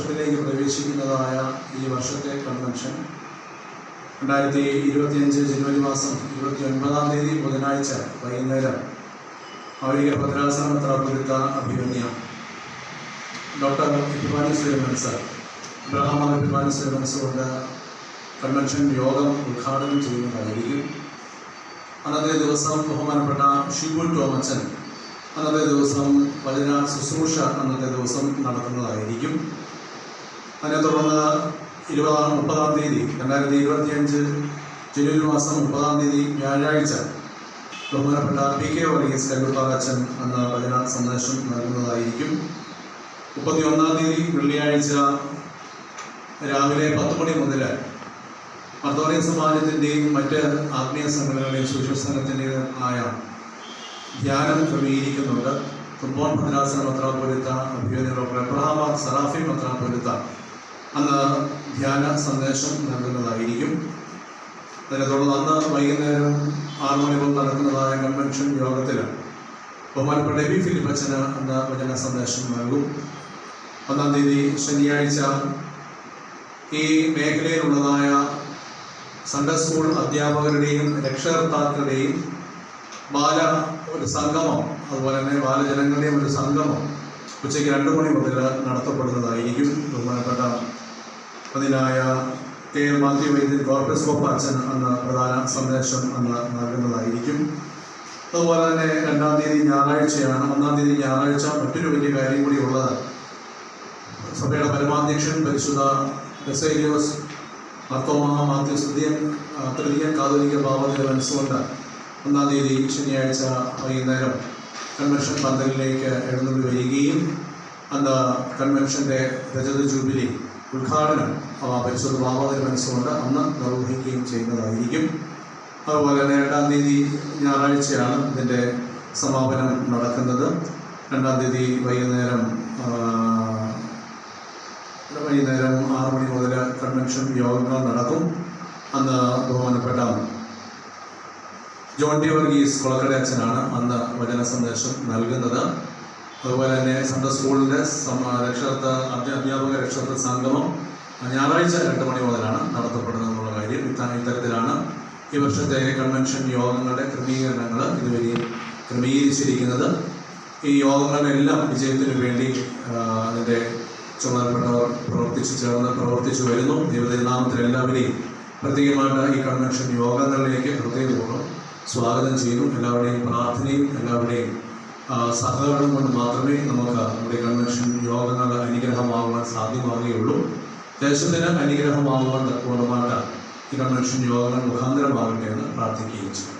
വർഷത്തിലേക്ക് പ്രവേശിക്കുന്നതായ ഈ വർഷത്തെ കൺവെൻഷൻ രണ്ടായിരത്തി ഇരുപത്തിയഞ്ച് ജനുവരി മാസം ഇരുപത്തി ഒൻപതാം തീയതി ബുധനാഴ്ച വൈകുന്നേരം ഔലിക ഭദ്രാസന മെത്രാപൊലിത്ത അഭിമന്യ. Doctor Ibranis sir. Abraham sir ഉള്ള കൺവെൻഷൻ യോഗം ഉദ്ഘാടനം ചെയ്യുന്നതായിരിക്കും. അന്നത്തെ ദിവസം ബഹുമാനപ്പെട്ട ഷിബുൽ ടോമച്ചൻ അന്നത്തെ ദിവസം വചന ശുശ്രൂഷ അന്നത്തെ ദിവസം നടത്തുന്നതായിരിക്കും. അതിനെ തുടർന്ന് ഇരുപതാം മുപ്പതാം തീയതി രണ്ടായിരത്തി ഇരുപത്തിയഞ്ച് ജനുവരി മാസം മുപ്പതാം തീയതി വ്യാഴാഴ്ച ബഹുമാനപ്പെട്ട പി കെ വർഗീസ് കല്ലൂർപ്പാറച്ചൻ എന്ന വചന സന്ദേശം നൽകുന്നതായിരിക്കും. മുപ്പത്തി ഒന്നാം തീയതി വെള്ളിയാഴ്ച രാവിലെ പത്ത് മണി മുതൽ മർദ്ദോറിയ സമാജത്തിന്റെയും മറ്റ് ആത്മീയ സംഘടനകളുടെയും സുശാസനത്തിന്റെയും ആയ ധ്യാനം ക്രമീകരിക്കുന്നുണ്ട്. ഫുട്ബോൾ ഭദ്രാസന മത്രാപൊരുത്ത അഭിയോന്യ ഡോക്ടർ എബ്രഹാബാദ് സറാഫി മത്രാപൊരുത്ത അന്ന് ധ്യാന സന്ദേശം നൽകുന്നതായിരിക്കും. അതിനെ തുടർന്ന് അന്ന് വൈകുന്നേരം ആറ് മണി മുതൽ നടക്കുന്നതായ കൺവെൻഷൻ യോഗത്തിൽ ബഹുമാനപ്പെട്ട എബി ഫിലിപ്പച്ചന് അന്ന് വചന സന്ദേശം നൽകും. ഒന്നാം തീയതി ശനിയാഴ്ച ഈ മേഖലയിലുള്ളതായ സൺഡേ സ്കൂൾ അധ്യാപകരുടെയും രക്ഷകർത്താക്കളുടെയും ബാല ഒരു സംഗമം അതുപോലെ തന്നെ ബാലജനങ്ങളുടെയും ഒരു സംഗമം ഉച്ചയ്ക്ക് രണ്ട് മണി മുതൽ നടത്തപ്പെടുന്നതായിരിക്കും. അതിനായ കെ എം മാത്യു കോർപ്പസ് കോപ്പ അച്ഛൻ അന്ന് പ്രധാന സന്ദേശം അന്ന് നൽകുന്നതായിരിക്കും. അതുപോലെ തന്നെ രണ്ടാം തീയതി ഞായറാഴ്ചയാണ്. ഒന്നാം തീയതി ഞായറാഴ്ച മറ്റൊരു വലിയ കാര്യം കൂടി ഉള്ളത്. സഭയുടെ പരമാധ്യക്ഷൻ പരിശുദ്ധ ബസേലിയോസ് മർത്തോമ മാത്യു തൃതീയൻ തൃതീയൻ കാതോലിക ഭാവത്തിൽ മനസ്സുകൊണ്ട് ഒന്നാം തീയതി ശനിയാഴ്ച വൈകുന്നേരം കൺവെൻഷൻ പന്തലിലേക്ക് എഴുന്നള്ളി വരികയും അന്ന് കൺവെൻഷന്റെ രജത ജൂബിലി ഉദ്ഘാടനം പരിശുദ്ധ ഭാവത്തിൽ മനസ്സുകൊണ്ട് അന്ന് നിർവഹിക്കുകയും ചെയ്യുന്നതായിരിക്കും. അതുപോലെ തന്നെ രണ്ടാം തീയതി ഞായറാഴ്ചയാണ് ഇതിന്റെ സമാപനം നടക്കുന്നത്. രണ്ടാം തീയതി വൈകുന്നേരം വൈകുന്നേരം ആറ് മണി മുതൽ കൺവെൻഷൻ യോഗങ്ങൾ നടക്കും. അന്ന് ബഹുമാനപ്പെട്ട ജോൺ ഡി വർഗീസ് കുളക്കട അച്ഛനാണ് അന്ന് വചന സന്ദേശം നൽകുന്നത്. അതുപോലെ തന്നെ സെൻട്രൽ സ്കൂളിന്റെ രക്ഷകർത്ത അധ്യ- അധ്യാപക രക്ഷകർത്ത സംഗമം ഞായറാഴ്ച രണ്ട് മണി മുതലാണ് നടത്തപ്പെടുന്നത് എന്നുള്ള കാര്യം ഇത്ത- ഇത്തരത്തിലാണ് ഈ വർഷത്തെ കൺവെൻഷൻ യോഗങ്ങളുടെ ക്രമീകരണങ്ങൾ ഇതുവരെ ക്രമീകരിച്ചിരിക്കുന്നത്. ഈ യോഗങ്ങളെല്ലാം വിജയത്തിനു വേണ്ടി അതിന്റെ ചുമതലപ്പെട്ടവർ പ്രവർത്തിച്ചു ചേർന്ന് പ്രവർത്തിച്ചു വരുന്നു. ദൈവതിരുനാമത്തിൽ എല്ലാവരെയും പ്രത്യേകമായിട്ട് ഈ കൺവെൻഷൻ യോഗങ്ങളിലേക്ക് ഹൃദയപൂർവം സ്വാഗതം ചെയ്യുന്നു. എല്ലാവരുടെയും പ്രാർത്ഥനയും എല്ലാവരുടെയും സഹകരണം കൊണ്ട് മാത്രമേ നമുക്ക് നമ്മുടെ കൺവെൻഷൻ യോഗങ്ങൾ അനുഗ്രഹമാകുവാൻ സാധ്യമാവുകയുള്ളൂ. ദേശത്തിന് അനുഗ്രഹമാകുവാൻ തക്കവണ്ണമായിട്ട് ഈ കൺവെൻഷൻ യോഗങ്ങൾ മുഖാന്തരമാകട്ടെ എന്ന് പ്രാർത്ഥിക്കുകയും ചെയ്യും